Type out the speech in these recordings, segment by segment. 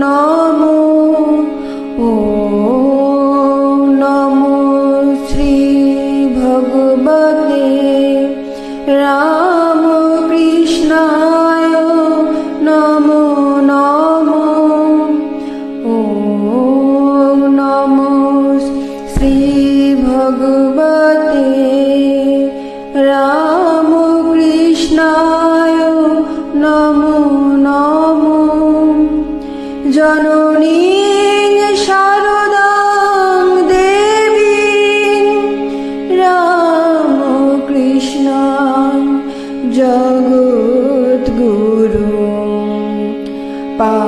নমো ও নমো শ্রী ভগবতে রামকৃষ্ণায় নমো নমো ও নমো শ্রী ভগবতে রামকৃষ্ণায় নমো জননী শারদাং দেবী রামকৃষ্ণ জগৎগুরু পাদ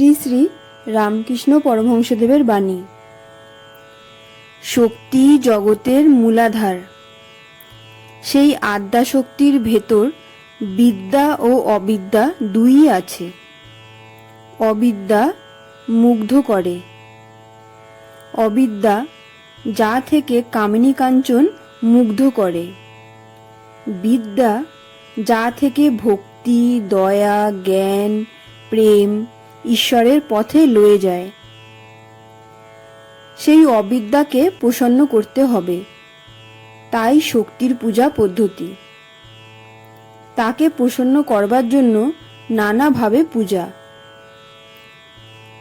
শ্রী শ্রী রামকৃষ্ণ পরমহংসদেবের বাণী। শক্তি জগতের মূলাধার। সেই আদ্যা শক্তির ভেতর বিদ্যা ও অবিদ্যা দুই আছে। অবিদ্যা মুগ্ধ করে। অবিদ্যা যা থেকে কামিনী কাঞ্চন মুগ্ধ করে। বিদ্যা যা থেকে ভক্তি, দয়া, জ্ঞান, প্রেম ঈশ্বরের পথে লয়ে যায়। সেই অবিদ্যাকে প্রসন্ন করতে হবে। তাই শক্তির পূজা পদ্ধতি। তাকে প্রসন্ন করবার জন্য নানাভাবে পূজা।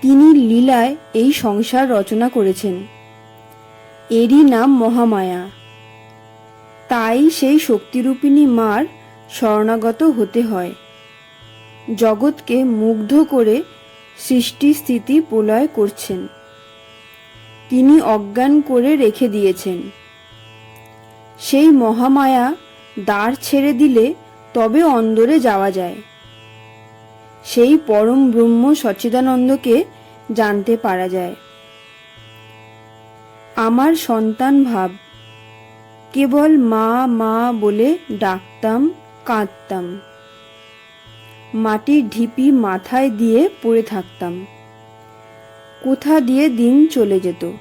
তিনি লীলায় এই সংসার রচনা করেছেন। এরই নাম মহামায়া। তাই সেই শক্তিরূপিণী মার শরণাগত হতে হয়। জগৎকে মুগ্ধ করে সৃষ্টি স্থিতি প্রলয় করছেন। তিনি অজ্ঞান করে রেখে দিয়েছেন। সেই মহামায়া দ্বার ছেড়ে দিলে তবে অন্দরে যাওয়া যায়। সেই পরম ব্রহ্ম সচ্চিদানন্দকে জানতে পারা যায়। আমার সন্তান ভাব, কেবল মা মা বলে ডাকতাম, কাঁদতাম। মাটির ঢিপি মাথায় দিয়ে পড়ে থাকতাম। কোথা দিয়ে দিন চলে যেত?